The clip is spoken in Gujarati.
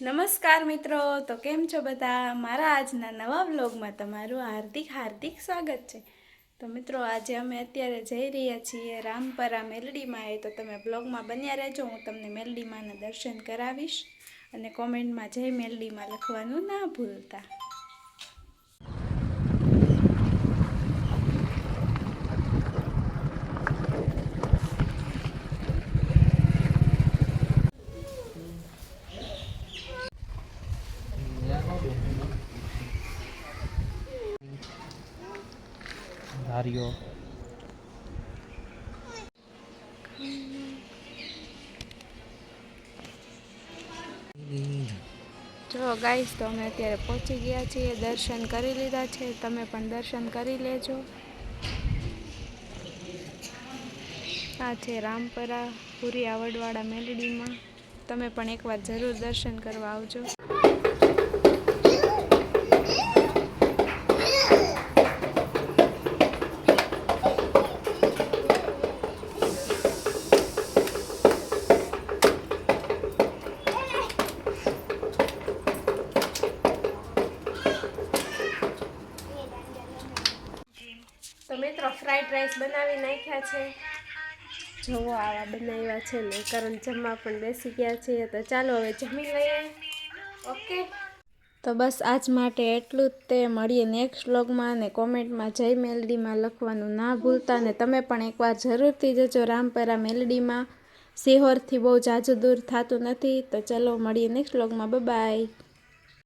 નમસ્કાર મિત્રો, તો કેમ છો બધા? મારા આજના નવા વ્લોગમાં તમારું હાર્દિક હાર્દિક સ્વાગત છે. તો મિત્રો, આજે અમે અત્યારે જઈ રહ્યા છીએ રામપરા મેલડીમાં. એ તો તમે બ્લોગમાં બન્યા રહેજો, હું તમને મેલડીમાંના દર્શન કરાવીશ અને કોમેન્ટમાં જય મેલડીમાં લખવાનું ના ભૂલતા. ધાર્યો જો ગાઈસ, તો અમે અત્યારે પહોંચી ગયા છીએ, દર્શન કરી લીધા છે, તમે પણ દર્શન કરી લેજો. આ છે રામપરા પુરી આવડવાળા મેલડીમાં. તમે પણ એકવાર જરૂર દર્શન કરવા આવજો. મિત્રો ફ્રાઈડ રાઈસ બનાવી નાખ્યા છે. જુઓ આવા બનાવ્યા છે ને કરણ જમવા પણ બેસી ગયા છીએ. તો ચાલો હવે જમી લઈએ. ઓકે તો બસ આજ માટે એટલું જ તે. મળીએ નેક્સ્ટ વ્લોગમાં અને કોમેન્ટમાં જય મેલડીમાં લખવાનું ના ભૂલતા. ને તમે પણ એકવાર જરૂરથી જજો રામપરા મેલડીમાં. સિહોરથી બહુ જાજુ દૂર થતું નથી. તો ચલો મળીએ નેક્સ્ટ વ્લોગમાં બાય